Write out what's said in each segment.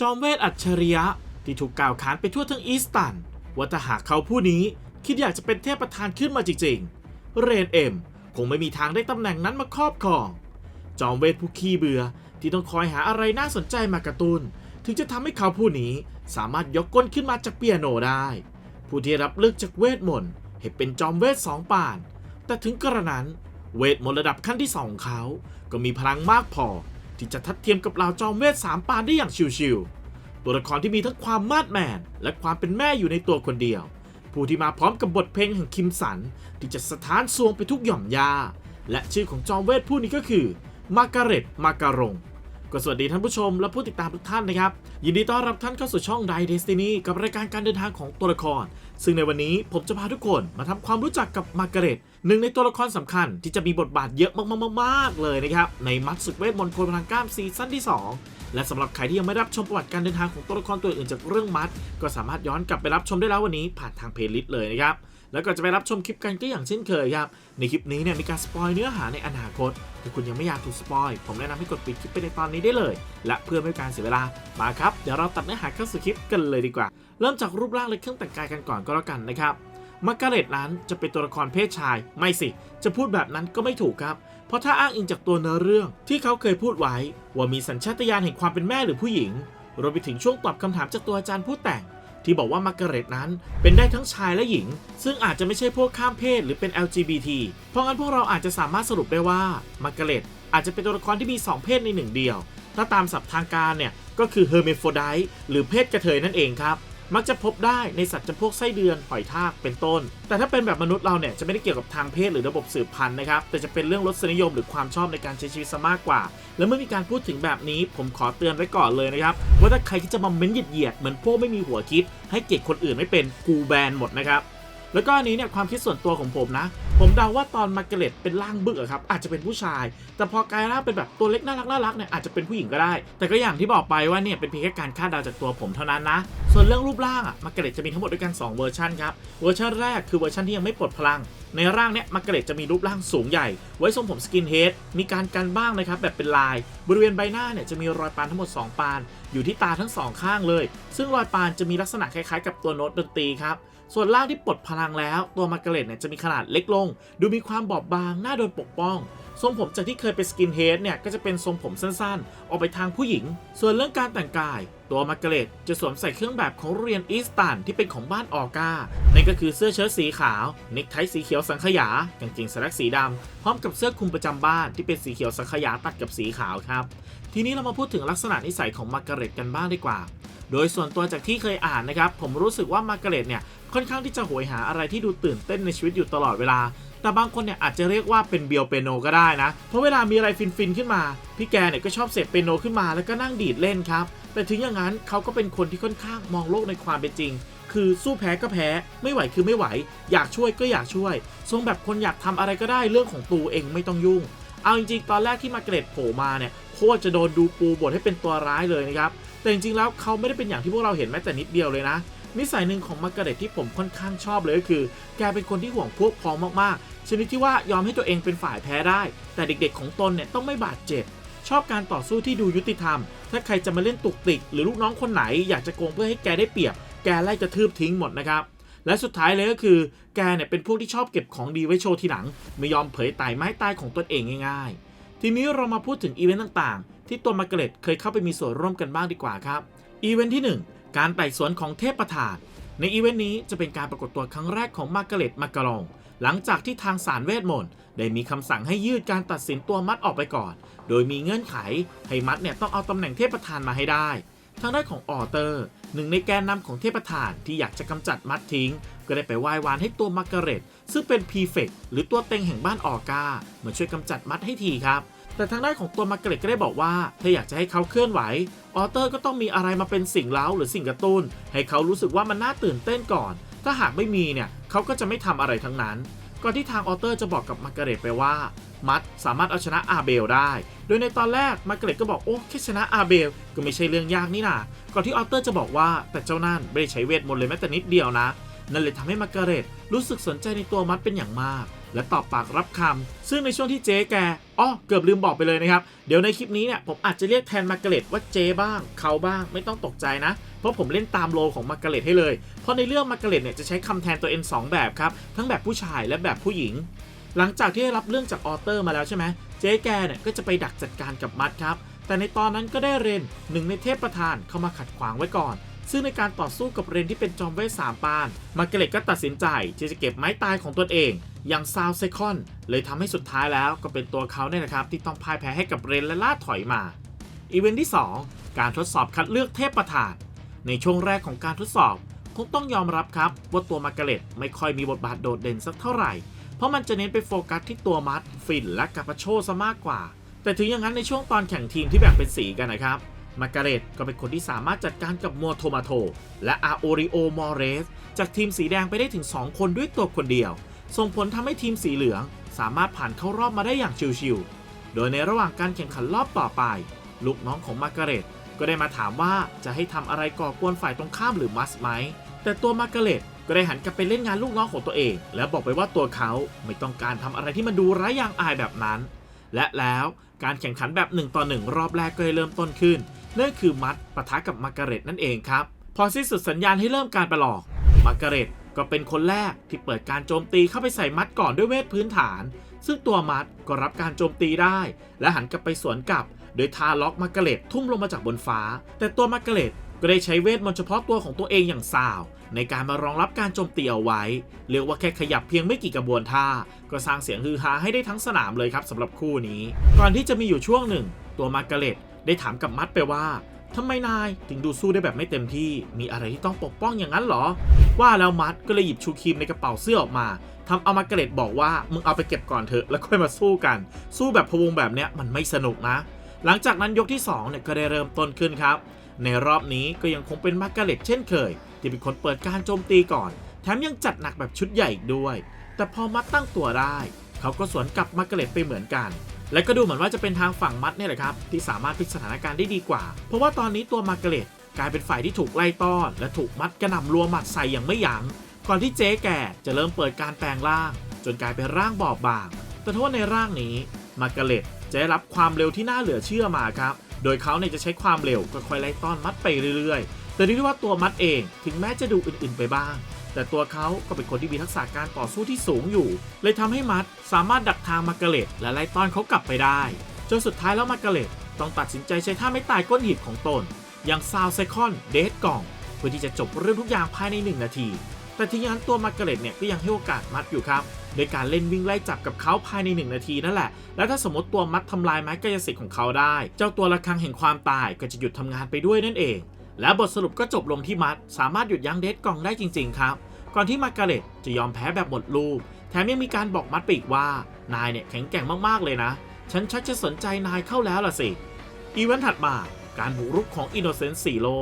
จอมเวทอัจฉริยะ ที่ถูกกล่าวขานไปทั่วทั้งอีสตันว่าถ้าหากเขาผู้นี้คิดอยากจะเป็นเทพประธานขึ้นมาจริงๆ เรนเอ็มคงไม่มีทางได้ตำแหน่งนั้นมาครอบครอง จอมเวทผู้ขี้เบื่อที่ต้องคอยหาอะไรน่าสนใจมากระตุน้น ถึงจะทำให้เขาผู้นี้สามารถยกก้นขึ้นมาจากเปียโนได้ ผู้ที่รับเลือกจากเวทมนต์ให้เป็นจอมเวทสองป่าน แต่ถึงกระนั้น เวทมนต์ระดับขั้นที่สองของเขา ก็มีพลังมากพอ ที่จะทัดเทียมกับเหล่าจอมเวทสามปานได้อย่างชิวๆตัวละครที่มีทั้งความมาดแมน และความเป็นแม่อยู่ในตัวคนเดียว ผู้ที่มาพร้อมกับบทเพลงแห่งคิมสัน ที่จะสถานสวงไปทุกหย่อมยา และชื่อของจอมเวทผู้นี้ก็คือมาการเร็ตมาการงก็สวัสดีท่านผู้ชมและผู้ติดตามทุกท่านนะครับ ยินดีต้อนรับท่านเข้าสู่ช่อง Die Destiny กับรายการการเดินทางของตัวละคร ซึ่งในวันนี้ผมจะพาทุกคนมาทำความรู้จักกับมาร์กาเร็ต หนึ่งในตัวละครสำคัญที่จะมีบทบาทเยอะมากๆๆเลยนะครับ ในมัดศึกเวทมนต์โคนพลังกล้ามซีซั่นที่ 2 และสำหรับใครที่ยังไม่รับชมประวัติการเดินทางของตัวละครตัวอื่นจากเรื่องมัด ก็สามารถย้อนกลับไปรับชมได้แล้ววันนี้ผ่านทางเพลย์ลิสต์เลยนะครับแล้วก็จะไปรับชมคลิปกันก็อย่างเช่นเคยครับ ในคลิปนี้เนี่ยมีการสปอยเนื้อหาในอนาคตถ้าคุณยังไม่อยากถูกสปอย ผมแนะนำให้กดปิดคลิปไปในตอนนี้ได้เลย และเพื่อไม่การเสียเวลา มาครับ เดี๋ยวเราตัดเนื้อหาเข้าสู่คลิปกันเลยดีกว่า เริ่มจากรูปร่างและเครื่องแต่งกายกันก่อนก็แล้วกันนะครับ มาร์กาเร็ตนั้นจะเป็นตัวละครเพศชายไม่สิ จะพูดแบบนั้นก็ไม่ถูกครับ เพราะถ้าอ้างอิงจากตัวเนื้อเรื่องที่เขาเคยพูดไว้ ว่ามีสัญชาตญาณแห่งความเป็นแม่หรือผู้หญิงรวมไปถึงช่วงตอบคำถามจากตัวอาจารย์ผู้แต่ง ที่บอกว่ามาร์กาเร็ตนั้นเป็นได้ทั้งชายและหญิง ซึ่งอาจจะไม่ใช่พวกข้ามเพศหรือเป็น LGBT เพราะงั้นพวกเราอาจจะสามารถสรุปได้ว่ามาร์กาเร็ตอาจจะเป็นตัวละครที่มี 2 เพศในหนึ่งเดียว ถ้าตามศัพท์ทางการเนี่ยก็คือเฮอร์เมโฟไดหรือเพศกระเทยนั่นเองครับ มักจะพบได้ในสัตว์จำพวกไส้เดือนหอยทากเป็นต้น แต่ถ้าเป็นแบบมนุษย์เราเนี่ยจะไม่ได้เกี่ยวกับทางเพศหรือระบบสืบพันธุ์นะครับ แต่จะเป็นเรื่องรสนิยมหรือความชอบในการใช้ชีวิตซะมากกว่า และเมื่อมีการพูดถึงแบบนี้ ผมขอเตือนไว้ก่อนเลยนะครับว่าถ้าใครที่จะมาเม้นเหยียดเหมือนพวกไม่มีหัวคิด ให้เกียรติคนอื่นไม่เป็นกูแบนหมดนะครับ แล้วก็อันนี้เนี่ยความคิดส่วนตัวของผมนะ ผมเดาว่าตอนมาร์กาเร็ตเป็นร่างบึกอะครับ อาจจะเป็นผู้ชาย แต่พอกลายร่างเป็นแบบตัวเล็กน่ารักน่ารักเนี่ยอาจจะเป็นผู้หญิงก็ได้ แต่ก็อย่างที่บอกไปว่าเนี่ยเป็นเพียงแค่การคาดเดาจากตัวผมเท่านั้นนะ ส่วนเรื่องรูปร่างอะมาร์กาเร็ตจะมีทั้งหมดด้วยกัน 2 เวอร์ชันครับ เวอร์ชันแรกคือเวอร์ชันที่ยังไม่ปลดพลัง ในร่างเนี่ยมาร์กาเร็ตจะมีรูปร่างสูงใหญ่ ไว้ทรงผมสกินเฮด มีการกันบ้างนะครับแบบเป็นลาย บริเวณใบหน้าเนี่ยจะมีรอยปานทั้งหมด 2 ปาน อยู่ที่ตาทั้งสองข้างเลย ซึ่งรอยปานจะมีลักษณะคล้ายๆ กับตัวโน้ตดนตรีครับ ส่วนร่างที่ปลดพลังแล้ว ตัวมาร์กาเร็ตเนี่ยจะมีขนาดเล็กลง ดูมีความบอบบางน่าโดนปกป้อง ทรงผมจากที่เคยเป็นสกินเฮดเนี่ยก็จะเป็นทรงผมสั้นๆ ออกไปทางผู้หญิง ส่วนเรื่องการแต่งกาย ตัวมาร์กาเร็ตจะสวมใส่เครื่องแบบของเรียนอีสตันที่เป็นของบ้านออก้านั่นก็คือเสื้อเชิ้ตสีขาวเนคไทสีเขียวสังขยากางเกงสแลกสีดำพร้อมกับเสื้อคลุมประจำบ้านที่เป็นสีเขียวสังขยาตัดกับสีขาวครับ ทีนี้เรามาพูดถึงลักษณะนิสัยของมาร์กาเร็ตกันบ้างดีกว่า โดยส่วนตัวจากที่เคยอ่านนะครับ ผมรู้สึกว่ามาร์กาเร็ตเนี่ยค่อนข้างที่จะโหยหาอะไรที่ดูตื่นเต้นในชีวิตอยู่ตลอดเวลา แต่บางคนเนี่ยอาจจะเรียกว่าเป็นเบียวเปโนก็ได้นะ เพราะเวลามีอะไรฟินๆขึ้นมา พี่แกเนี่ยก็ชอบเสพเปโนขึ้นมาแล้วก็นั่งดีดเล่นครับ แต่ถึงอย่างนั้นเขาก็เป็นคนที่ค่อนข้างมองโลกในความเป็นจริง คือสู้แพ้ก็แพ้ ไม่ไหวคือไม่ไหว อยากช่วยก็อยากช่วย ทรงแบบคนอยากทำอะไรก็ได้เรื่องของตูเองไม่ต้องยุ่ง เอาจริงๆตอนแรกที่มาเกรดโผล่มาเนี่ย โคตรจะโดนดูปูบทให้เป็นตัวร้ายเลยนะครับ แต่จริงๆแล้วเขาไม่ได้เป็นอย่างที่พวกเราเห็นแม้แต่นิดเดียวเลยนะ นิสัยหนึ่งของมาร์กาเร็ตที่ผมค่อนข้างชอบเลยก็คือ แกเป็นคนที่ห่วงพวกพ้องมากๆ ชนิดที่ว่ายอมให้ตัวเองเป็นฝ่ายแพ้ได้ แต่เด็กๆของตนเนี่ยต้องไม่บาดเจ็บ ชอบการต่อสู้ที่ดูยุติธรรม ถ้าใครจะมาเล่นตุกติก หรือลูกน้องคนไหนอยากจะโกงเพื่อให้แกได้เปรียบ แกไล่กระทืบทิ้งหมดนะครับและสุดท้ายเลยก็คือ แกเนี่ยเป็นพวกที่ชอบเก็บของดีไว้โชว์ทีหลัง ไม่ยอมเผยไต่ไม้ตายของตนเองง่ายๆ ทีนี้เรามาพูดถึงอีเวนต์ต่างๆ ที่ตัวมาร์กาเร็ตเคยเข้าไปมีส่วนร่วมกันบ้างดีกว่าครับ อีเวนต์ที่ 1 การไต่สวนของเทพประธาน ในอีเวนต์นี้จะเป็นการปรากฏตัวครั้งแรกของมาร์กาเร็ตมากรอง หลังจากที่ทางศาลเวทมนต์ได้มีคำสั่งให้ยืดการตัดสินตัวมัดออกไปก่อน โดยมีเงื่อนไขให้มัดเนี่ยต้องเอาตำแหน่งเทพประธานมาให้ได้ทางด้านของออเตอร์ หนึ่งในแกนนำของเทพประธานที่อยากจะกำจัดมัดทิ้ง ก็ได้ไปไหว้วานให้ตัวมาร์กาเร็ตซึ่งเป็นพีเฟกหรือตัวเต็งแห่งบ้านออกามาช่วยกำจัดมัดให้ทีครับ แต่ทางด้านของตัวมาร์กเร็ตก็ได้บอกว่า ถ้าอยากจะให้เขาเคลื่อนไหว ออเตอร์ก็ต้องมีอะไรมาเป็นสิ่งเล้าหรือสิ่งกระตุ้น ให้เขารู้สึกว่ามันน่าตื่นเต้นก่อน ถ้าหากไม่มีเนี่ยเขาก็จะไม่ทำอะไรทั้งนั้น ก่อนที่ทางออเตอร์จะบอกกับมาร์กเร็ตไปว่า มัดสามารถเอาชนะอาเบลได้ โดยในตอนแรกมาร์กเร็ตก็บอกโอ้แค่ชนะอาเบลก็ไม่ใช่เรื่องยากนี่นาก่อนที่ออเตอร์จะบอกว่าแต่เจ้านั่นไม่ได้ใช้เวทมนต์เลยแม้แต่นิดเดียวนะ นั่นเลยทำให้มาร์กเร็ตรู้สึกสนใจในตัวมัดเป็นอย่างมาก และตอบปากรับคำซึ่งในช่วงที่เจ๊แกอ๋อเกือบลืมบอกไปเลยนะครับ เดี๋ยวในคลิปนี้เนี่ยผมอาจจะเรียกแทนมาร์กเร็ตว่าเจ๊บ้าง เขาบ้างไม่ต้องตกใจนะ เพราะผมเล่นตามโลของมาร์กเร็ตให้เลย เพราะในเรื่องมาร์กเร็ตเนี่ยจะใช้คำแทนตัวเองสองแบบครับ ทั้งแบบผู้ชายและแบบผู้หญิง หลังจากที่ได้รับเรื่องจากออเตอร์มาแล้วใช่ไหมเจ๊แกเนี่ยก็จะไปดักจัดการกับมัดครับแต่ในตอนนั้นก็ได้เรนหนึ่งในเทพประธานเข้ามาขัดขวางไว้ก่อน ซึ่งในการต่อสู้กับเรนที่เป็นจอมเวทสามปาน มาร์กเร็ตก็ตัดสินใจที่จะเก็บไม้ตายของตนเอง อย่างซาวเซคอน เลยทำให้สุดท้ายแล้วก็เป็นตัวเขาเนี่ยนะครับ ที่ต้องพ่ายแพ้ให้กับเรนและล่าถอยมา อีเวนท์ที่ 2 การทดสอบคัดเลือกเทพประธาน ในช่วงแรกของการทดสอบคงต้องยอมรับครับว่าตัวมาร์กเร็ตไม่ค่อยมีบทบาทโดดเด่นสักเท่าไหร่ เพราะมันจะเน้นไปโฟกัสที่ตัวมัดฟินและกาปาโชซะมากกว่า แต่ถึงอย่างนั้นในช่วงตอนแข่งทีมที่แบ่งเป็นสีกันนะครับ มาร์กาเรตก็เป็นคนที่สามารถจัดการกับมัวโทมาโตและอาโอริโอมอเรสจากทีมสีแดงไปได้ถึง 2 คนด้วยตัวคนเดียว ส่งผลทำให้ทีมสีเหลือง สามารถผ่านเข้ารอบมาได้อย่างชิวๆ โดยในระหว่างการแข่งขันรอบต่อไป ลูกน้องของมาร์กาเรตก็ได้มาถามว่าจะให้ทำอะไรก่อกวนฝ่ายตรงข้ามหรือมัสไหม แต่ตัวมาร์กาเรตก็ได้หันกลับไปเล่นงานลูกน้องของตัวเอง และบอกไปว่าตัวเขาไม่ต้องการทำอะไรที่มันดูร้ายางอายแบบนั้น และแล้วการแข่งขันแบบ 1 ต่อ 1 รอบแรกก็ได้เริ่มต้นขึ้นนั่นคือมัดปะทะกับมากาเร็ตนั่นเองครับ พอสิ้นสุดสัญญาณให้เริ่มการประลองมากาเร็ตก็เป็นคนแรกที่เปิดการโจมตีเข้าไปใส่มัดก่อนด้วยเวทพื้นฐาน ซึ่งตัวมัดก็รับการโจมตีได้ และหันกลับไปสวนกลับ โดยทาล็อกมากาเร็ตทุ่มลงมาจากบนฟ้า แต่ตัวมากาเร็ตก็ได้ใช้เวทมนต์เฉพาะตัวของตัวเองอย่างซาว ในการมารองรับการโจมตีเอาไว้ เรียกว่าแค่ขยับเพียงไม่กี่กระบวนท่า ก็สร้างเสียงฮือฮาให้ได้ทั้งสนามเลยครับสำหรับคู่นี้ ก่อนที่จะมีอยู่ช่วงหนึ่ง ตัวมาร์กาเร็ตได้ถามกับมัดไปว่าทำไมนายถึงดูสู้ได้แบบไม่เต็มที่ มีอะไรที่ต้องปกป้องอย่างนั้นเหรอ ว่าแล้วมัดก็เลยหยิบชูครีมในกระเป๋าเสื้อออกมาทำเอามาร์กาเร็ตบอกว่ามึงเอาไปเก็บก่อนเถอะแล้วค่อยมาสู้กัน สู้แบบพะวงแบบเนี้ยมันไม่สนุกนะ หลังจากนั้นยกที่2เนี่ยก็ได้เริ่มต้นขึ้นครับ ในรอบนี้ก็ยังคงเป็นมาร์กาเร็ตเช่นเคย ที่เป็นคนเปิดการโจมตีก่อน แถมยังจัดหนักแบบชุดใหญ่อีกด้วย แต่พอมัดตั้งตัวได้ เขาก็สวนกลับมาร์กาเร็ตไปเหมือนกัน และก็ดูเหมือนว่าจะเป็นทางฝั่งมัดเนี่ยแหละครับ ที่สามารถพลิกสถานการณ์ได้ดีกว่า เพราะว่าตอนนี้ตัวมาร์กาเร็ตกลายเป็นฝ่ายที่ถูกไล่ต้อน และถูกมัดกระหน่ำรัวหมัดใส่อย่างไม่ยัง้งก่อนที่เจ๊แก่จะเริ่มเปิดการแปลงร่าง จนกลายเป็นร่างบอบบาง แต่โทว่าในร่างนี้มาร์กาเร็ตจะได้รับความเร็วที่น่าเหลือเชื่อมาครับ โดยเขาเนี่ยจะใช้ความเร็วค่อยๆไล่ต้อนมัดไปเรื่อยๆ แต่ด้วยว่าตัวมัดเองถึงแม้จะดูอื่นๆไปบ้าง แต่ตัวเขาก็เป็นคนที่มีทักษะการต่อสู้ที่สูงอยู่ เลยทำให้มัดสามารถดักทางมาร์กาเร็ตและไล่ต้อนเขากลับไปได้จนสุดท้ายแล้วมาร์กาเร็ตต้องตัดสินใจใช้ท่าไม่ตายก้นหีบของตน อย่างซาวไซคอนเดทกล่อง เพื่อที่จะจบเรื่องทุกอย่างภายใน 1 นาที แต่ทีนี้ตัวมาร์กาเร็ตเนี่ยก็ยังให้โอกาสมัดอยู่ครับโดยการเล่นวิ่งไล่จับกับเขาภายใน 1 นาทีนั่นแหละ และถ้าสมมติตัวมัดทำลายไม้กายสิทธิ์ของเขาได้ เจ้าตัวระฆังแห่งความตายก็จะหยุดทำงานไปด้วยนั่นเอง และบทสรุปก็จบลงที่มัด สามารถหยุดยั้งเดทกล่องได้จริง ๆ ครับ ก่อนที่มาร์กาเร็ตจะยอมแพ้แบบหมดรูปแถมยังมีการบอกมัดไปอีกว่า นายเนี่ยแข็งแกร่งมากๆเลยนะ ฉันชักจะสนใจนายเข้าแล้วล่ะสิ อีเวนต์ถัดมา การบุกรุกของอินโนเซนต์ซีโร่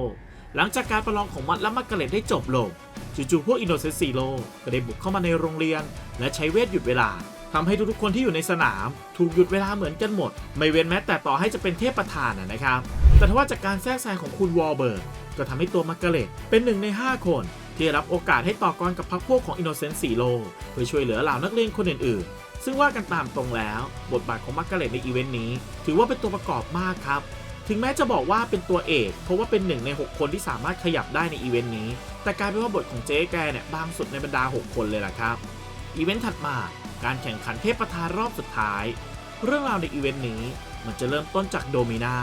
หลังจากการประลองของมัดและมาร์กาเร็ตได้จบลง จู่ๆพวกอินโนเซนต์ซีโร่ก็ได้บุกเข้ามาในโรงเรียน และใช้เวทหยุดเวลาทำให้ทุกๆคนที่อยู่ในสนาม ถูกหยุดเวลาเหมือนกันหมด ไม่เว้นแม้แต่ต่อให้จะเป็นเทพประธานนะครับ แต่ทว่าจากการแทรกแซงของคุณวอลเบิร์กก็ทำให้ตัวมาร์กาเร็ตเป็นหนึ่งใน 5 คน ที่รับโอกาสให้ต่อกรกับพรรคพวกของอินโนเซนต์ซีโร่เพื่อช่วยเหลือเหล่านักเรียนคนอื่นๆ ซึ่งว่ากันตามตรงแล้ว บทบาทของมาร์กาเร็ตในอีเวนต์นี้ ถือว่าเป็นตัวประกอบมากครับ ถึงแม้จะบอกว่าเป็นตัวเอก เพราะว่าเป็นหนึ่งใน 6 คนที่สามารถขยับได้ในอีเวนต์นี้ แต่กลายเป็นว่าบทของเจ๊แกเนี่ยบางสุดในบรรดา 6 คนเลยล่ะครับ อีเวนต์ถัดมาการแข่งขันเทพประธานรอบสุดท้าย เรื่องราวในอีเวนต์นี้มันจะเริ่มต้นจากโดมินา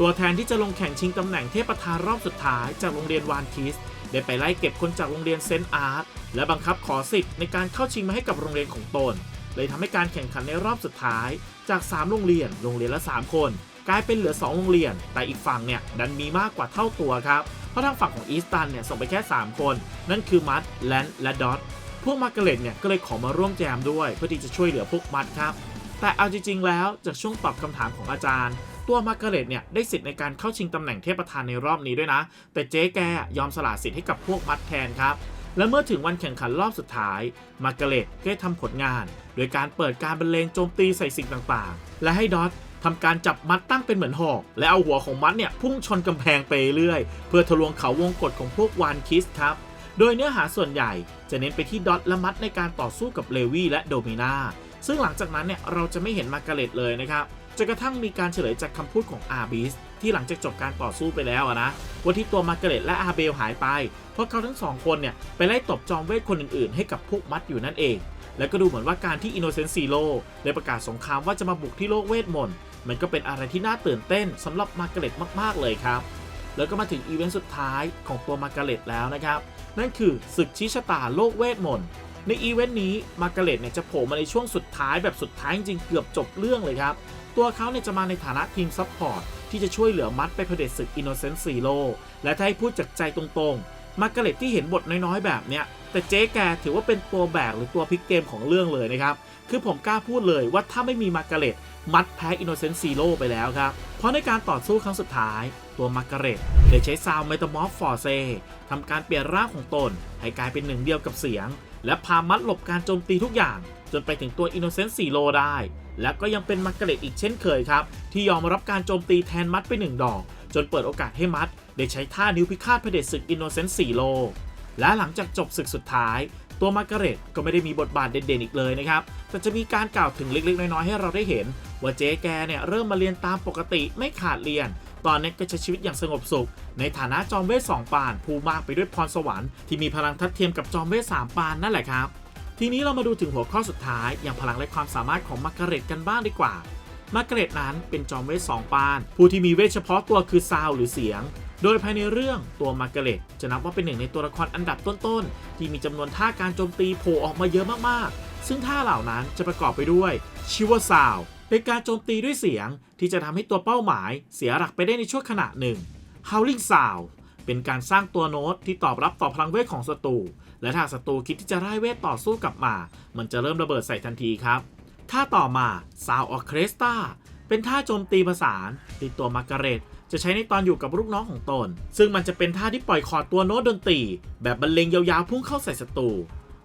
ตัวแทนที่จะลงแข่งชิงตำแหน่งเทพประธานรอบสุดท้ายจากโรงเรียนวานคิสได้ไปไล่เก็บคนจากโรงเรียนเซนต์อาร์ตและบังคับขอสิทธิ์ในการเข้าชิงมาให้กับโรงเรียนของตน เลยทำให้การแข่งขันในรอบสุดท้ายจาก 3 โรงเรียน โรงเรียนละ 3 คน กลายเป็นเหลือ 2 โรงเรียน แต่อีกฝั่งเนี่ยดันมีมากกว่าเท่าตัวครับ เพราะทางฝั่งของอีสตันเนี่ยส่งไปแค่ 3 คน นั่นคือมัดแลนและดอทพวกมาร์กาเร็ตเนี่ยก็เลยขอมาร่วมแจมด้วย เพื่อที่จะช่วยเหลือพวกมัดครับ แต่เอาจริง ๆ แล้วจากช่วงตอบคำถามของอาจารย์ ตัวมาร์กาเร็ตเนี่ยได้สิทธิ์ในการเข้าชิงตำแหน่งเทพประธานในรอบนี้ด้วยนะ แต่เจ๊แกยอมสละสิทธิ์ให้กับพวกมัดแทนครับและเมื่อถึงวันแข่งขันรอบสุดท้าย มาร์กาเร็ตก็ได้ทำผลงาน โดยการเปิดการบรรเลงโจมตีใส่สิ่งต่างๆ และให้ดอท ทำการจับมัดตั้งเป็นเหมือนหอก และเอาหัวของมัดเนี่ยพุ่งชนกำแพงไปเรื่อย เพื่อทะลวงเขาวงกฏของพวกวานคิสครับ โดยเนื้อหาส่วนใหญ่จะเน้นไปที่ดอทและมัดในการต่อสู้กับเลวี่และโดมินาซึ่งหลังจากนั้นเนี่ยเราจะไม่เห็นมาร์กาเร็ตเลยนะครับจนกระทั่งมีการเฉลยจากคำพูดของอาร์บิสที่หลังจากจบการต่อสู้ไปแล้วนะว่าที่ตัวมาร์กาเรตและอาเบลหายไป เพราะเขาทั้งสองคนเนี่ยไปไล่ตบจอมเวทคนอื่นๆ ให้กับพวกมัดอยู่นั่นเอง และก็ดูเหมือนว่าการที่อินโนเซนต์ซีโร่ได้ประกาศสงครามว่าจะมาบุกที่โลกเวทมนต์ มันก็เป็นอะไรที่น่าตื่นเต้นสำหรับมาร์กาเร็ตมาก ๆ เลยครับ แล้วก็มาถึงอีเวนต์สุดท้ายของตัวมาร์กาเร็ตแล้วนะครับ นั่นคือศึกชี้ชะตาโลกเวทมนต์ในอีเวนต์นี้มาร์กาเร็ตเนี่ยจะโผล่มาในช่วงสุดท้ายแบบสุดท้ายจริงๆเกือบจบเรื่องเลยครับ ตัวเขาเนี่ยจะมาในฐานะทีมซัพพอร์ตที่จะช่วยเหลือมัดไปเผด็จศึกอินโนเซนต์ซีโร่และถ้าให้พูดจากใจตรงๆ มาร์กาเร็ตที่เห็นบทน้อยๆ แบบเนี้ย แต่เจ๊แกถือว่าเป็นตัวแบกหรือตัวพลิกเกมของเรื่องเลยนะครับ คือผมกล้าพูดเลยว่าถ้าไม่มีมาร์กาเร็ต มัดแพ้อินโนเซนต์ซีโร่ไปแล้วครับ เพราะในการต่อสู้ครั้งสุดท้าย ตัวมาร์กาเร็ตได้ใช้ซาวเมตามอร์ฟฟอร์เซทำการเปลี่ยนร่างของตน ให้กลายเป็นหนึ่งเดียวกับเสียง และพามัดหลบการโจมตีทุกอย่าง จนไปถึงตัวอินโนเซนต์ซีโร่ได้ และก็ยังเป็นมาร์กาเร็ตอีกเช่นเคยครับ ที่ยอมรับการโจมตีแทนมัดไปหนึ่งดอก จนเปิดโอกาสให้มัด ได้ใช้ท่านิ้วพิฆาตเผด็จศึกอินโนเซนต์ซีโร่และหลังจากจบศึกสุดท้าย ตัวมาร์กาเร็ตก็ไม่ได้มีบทบาทเด่นๆอีกเลยนะครับ แต่จะมีการกล่าวถึงเล็กๆ น้อยๆ ให้เราได้เห็น ว่าเจ๊แกเนี่ยเริ่มมาเรียนตามปกติไม่ขาดเรียน ตอนนี้ก็ใช้ชีวิตอย่างสงบสุข ในฐานะจอมเวทสองปาน ผู้มากไปด้วยพรสวรรค์ที่มีพลังทัดเทียมกับจอมเวทสามปานนั่นแหละครับ ทีนี้เรามาดูถึงหัวข้อสุดท้าย อย่างพลังและความสามารถของมาร์กาเร็ตกันบ้างดีกว่ามาร์กาเร็ตนั้นเป็นจอมเวทสองปาน ผู้ที่มีเวทเฉพาะตัวคือซาวหรือเสียง โดยภายในเรื่องตัวมาร์กเร็ตจะนับว่าเป็นหนึ่งในตัวละครอันดับต้นๆ ที่มีจำนวนท่าการโจมตีโผล่ออกมาเยอะมากๆ ซึ่งท่าเหล่านั้นจะประกอบไปด้วยชิวซาวเป็นการโจมตีด้วยเสียงที่จะทำให้ตัวเป้าหมายเสียหลักไปได้ในช่วงขณะหนึ่ง Howling Sound เป็นการสร้างตัวโน้ตที่ตอบรับต่อพลังเวทของศัตรู และถ้าศัตรูคิดที่จะไล่เวทต่อสู้กลับมา มันจะเริ่มระเบิดใส่ทันทีครับ ท่าต่อมา Sound Orchestra เป็นท่าโจมตีประสานที่ตัวมาร์กเร็ต จะใช้ในตอนอยู่กับลูกน้องของตน ซึ่งมันจะเป็นท่าที่ปล่อยคอร์ดตัวโน้ตดนตรี แบบบรรเลงยาวๆพุ่งเข้าใส่ศัตรู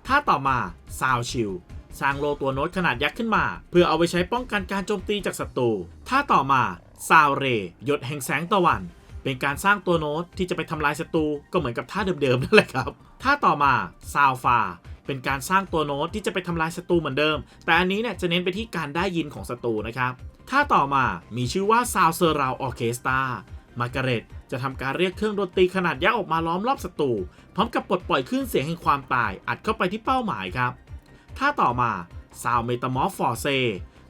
ท่าต่อมา Sound Shield สร้างโลตัวโน้ตขนาดยักษ์ขึ้นมา เพื่อเอาไปใช้ป้องกันการโจมตีจากศัตรูท่าต่อมา Sound Ray หยดแห่งแสงตะวัน เป็นการสร้างตัวโน้ตที่จะไปทำลายศัตรูก็เหมือนกับท่าเดิมๆนั่นแหละครับท่าต่อมา Sound Far เป็นการสร้างตัวโน้ตที่จะไปทำลายศัตรูเหมือนเดิม แต่อันนี้เนี่ยจะเน้นไปที่การได้ยินของศัตรูนะครับ ท่าต่อมามีชื่อว่า Sound Surround Orchestra มาร์กาเร็ตจะทำการเรียกเครื่องดนตรีขนาดยักษ์ออกมาล้อมรอบศัตรูพร้อมกับปลดปล่อยคลื่นเสียงแห่งความตายอัดเข้าไปที่เป้าหมายครับ ท่าต่อมา Sound Metamorph Force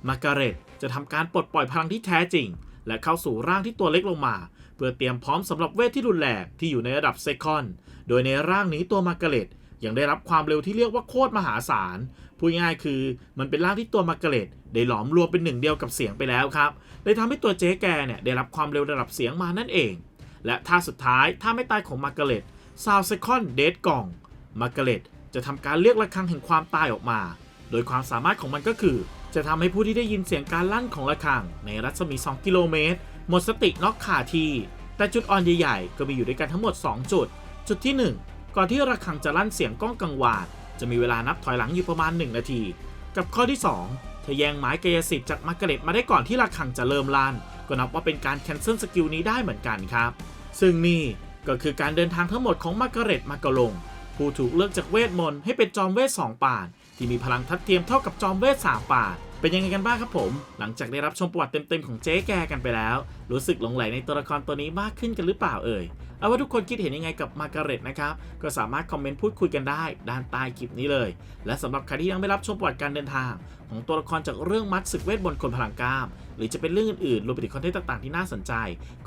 มาร์กาเร็ตจะทำการปลดปล่อยพลังที่แท้จริง และเข้าสู่ร่างที่ตัวเล็กลงมา เพื่อเตรียมพร้อมสำหรับเวทที่รุนแรงที่อยู่ในระดับเซคอน โดยในร่างนี้ตัวมาร์กาเร็ตยังได้รับความเร็วที่เรียกว่าโคตรมหาศาล พูดง่ายคือมันเป็นร่างที่ตัวมาร์กาเร็ตได้หลอมรวมเป็นหนึ่งเดียวกับเสียงไปแล้วครับเลยทำให้ตัวเจ๊แกเนี่ยได้รับความเร็วระดับเสียงมานั่นเอง และท่าสุดท้ายท่าไม่ตายของมาร์กาเร็ตซาวเซคอนเดดกองมาร์กาเร็ตจะทำการเรียกระฆังแห่งความตายออกมา โดยความสามารถของมันก็คือ จะทำให้ผู้ที่ได้ยินเสียงการลั่นของระฆัง ในรัศมี 2 กิโลเมตร หมดสติน็อกขาที แต่จุดอ่อนใหญ่ๆ ก็มีอยู่ด้วยกันทั้งหมด 2 จุด จุดที่ 1 ก่อนที่ระฆังจะลั่นเสียงก้องกังวาน จะมีเวลานับถอยหลังอยู่ประมาณ 1 นาที กับข้อที่ 2 ถ้าแย่งไม้กายสิทธิ์จากมาร์กาเร็ตมาได้ก่อนที่ระฆังจะเริ่มลั่นก็นับว่าเป็นการแคนเซิลสกิลนี้ได้เหมือนกันครับ ซึ่งนี่ก็คือการเดินทางทั้งหมดของมาร์กาเร็ตมากะลง ผู้ถูกเลือกจากเวทมนต์ให้เป็นจอมเวท2ป่าน ที่มีพลังทัดเทียมเท่ากับจอมเวท3ป่านเป็นยังไงกันบ้างครับผม หลังจากได้รับชมประวัติเต็มๆของเจ๊แกกันไปแล้ว รู้สึกหลงไหลในตัวละครตัวนี้มากขึ้นกันหรือเปล่าเอ่ย เอาว่าทุกคนคิดเห็นยังไงกับมาร์กาเร็ตนะครับ ก็สามารถคอมเมนต์พูดคุยกันได้ ด้านใต้คลิปนี้เลย และสำหรับใครที่ยังไม่รับชมประวัติการเดินทาง ของตัวละครจากเรื่องมัดศึกเวทบนคนพลังกล้าม หรือจะเป็นเรื่องอื่นๆรวมไปถึงคอนเทนต์ต่างๆที่น่าสนใจ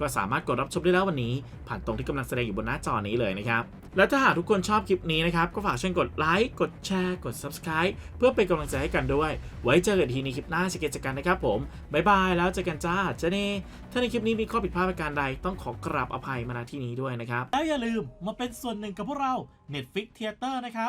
ก็สามารถกดรับชมได้แล้ววันนี้ ผ่านตรงที่กำลังแสดงอยู่บนหน้าจอนี้เลยนะครับและถ้าหากทุกคนชอบคลิปนี้นะครับก็ฝากช่วยกดไลค์กดแชร์กด Subscribe เพื่อเป็นกำลังใจให้กันด้วย ไว้เจอกันทีในคลิปหน้าชิเกจกันนะครับผมบ๊ายบายแล้วเจอกันจ้าเจเน่ถ้าในคลิปนี้มีข้อผิดพลาดประการใดต้องขอกราบอภัยมาณที่นี้ด้วยนะครับ แล้วอย่าลืมมาเป็นส่วนหนึ่งกับพวกเรา Netflix Theater นะครับ